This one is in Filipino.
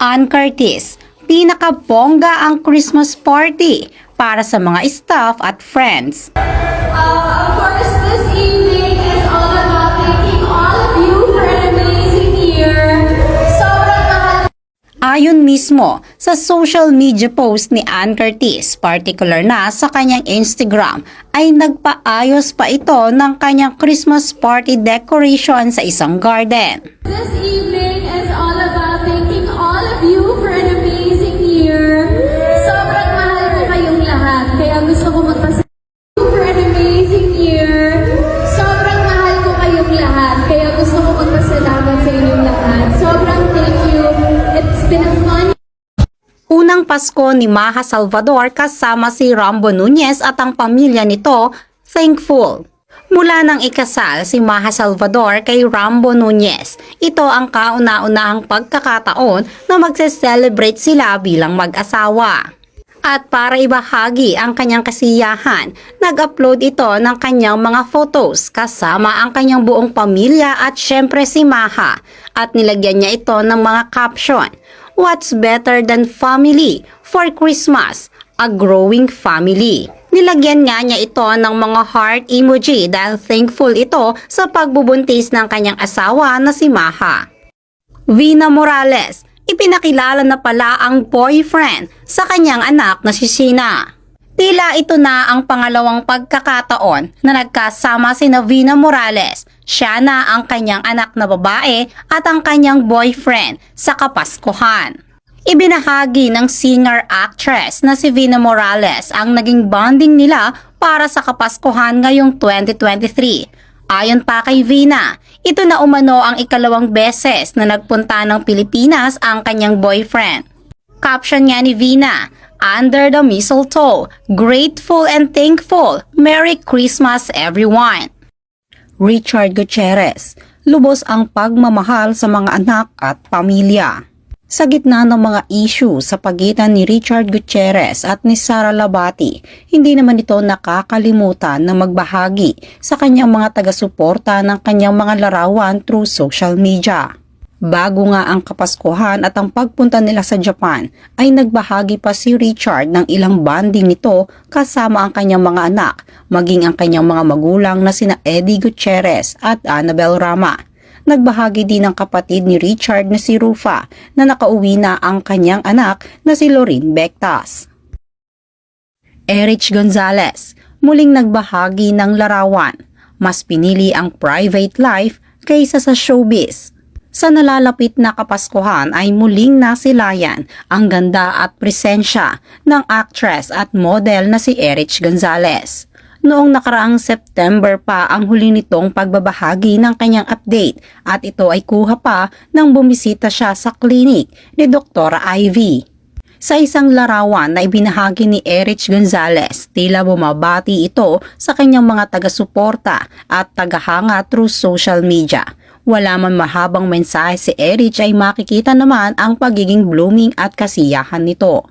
Ann Curtis, pinakabongga ang Christmas party para sa mga staff at friends. Uh, of course, this evening is all about thanking all of you for an amazing year. Sobrang mahal Ayon mismo sa social media post ni Ann Curtis, particular na sa kanyang Instagram, ay nagpaayos pa ito ng kanyang Christmas party decoration sa isang garden. This evening is all of you for an amazing year. Sobrang mahal ko kayong lahat, kaya gusto ko magpasalamat for an amazing year. Sobrang mahal ko kayong lahat, kaya gusto ko magpasalamat sa inyong lahat. Sobrang thank you. It's been a fun Unang Pasko ni Maha Salvador kasama si Rambo Nunez at ang pamilya nito, thankful. Mula nang ikasal si Maha Salvador kay Rambo Nunez, ito ang kauna-unahang pagkakataon na magse-celebrate sila bilang mag-asawa. At para ibahagi ang kanyang kasiyahan, nag-upload ito ng kanyang mga photos kasama ang kanyang buong pamilya at syempre si Maha at nilagyan niya ito ng mga caption. What's better than family for Christmas? A growing family. Nilagyan nga niya ito ng mga heart emoji dahil thankful ito sa pagbubuntis ng kanyang asawa na si Maha. Vina Morales, ipinakilala na pala ang boyfriend sa kanyang anak na si Sina. Tila ito na ang pangalawang pagkakataon na nagkasama si Vina Morales. Siya na ang kanyang anak na babae at ang kanyang boyfriend sa Kapaskuhan. Ibinahagi ng singer-actress na si Vina Morales ang naging bonding nila para sa Kapaskuhan ngayong 2023. Ayon pa kay Vina, ito na umano ang ikalawang beses na nagpunta ng Pilipinas ang kanyang boyfriend. Caption nga ni Vina, Under the mistletoe, grateful and thankful. Merry Christmas everyone. Richard Gutierrez, lubos ang pagmamahal sa mga anak at pamilya. Sa gitna ng mga issue sa pagitan ni Richard Gutierrez at ni Sara Labati, hindi naman ito nakakalimutan na magbahagi sa kanyang mga taga-suporta ng kanyang mga larawan through social media. Bago nga ang Kapaskuhan at ang pagpunta nila sa Japan, ay nagbahagi pa si Richard ng ilang banding nito kasama ang kanyang mga anak, maging ang kanyang mga magulang na sina Eddie Gutierrez at Annabel Rama. Nagbahagi din ng kapatid ni Richard na si Rufa na nakauwi na ang kanyang anak na si Lorin Bectas. Erich Gonzalez, muling nagbahagi ng larawan. Mas pinili ang private life kaysa sa showbiz. Sa nalalapit na Kapaskuhan ay muling nasilayan ang ganda at presensya ng actress at model na si Erich Gonzalez. Noong nakaraang September pa ang huli nitong pagbabahagi ng kanyang update at ito ay kuha pa nang bumisita siya sa klinik ni Dr. Ivy. Sa isang larawan na ibinahagi ni Erich Gonzalez, tila bumabati ito sa kanyang mga taga-suporta at tagahanga through social media. Wala man mahabang mensahe si Erich ay makikita naman ang pagiging blooming at kasiyahan nito.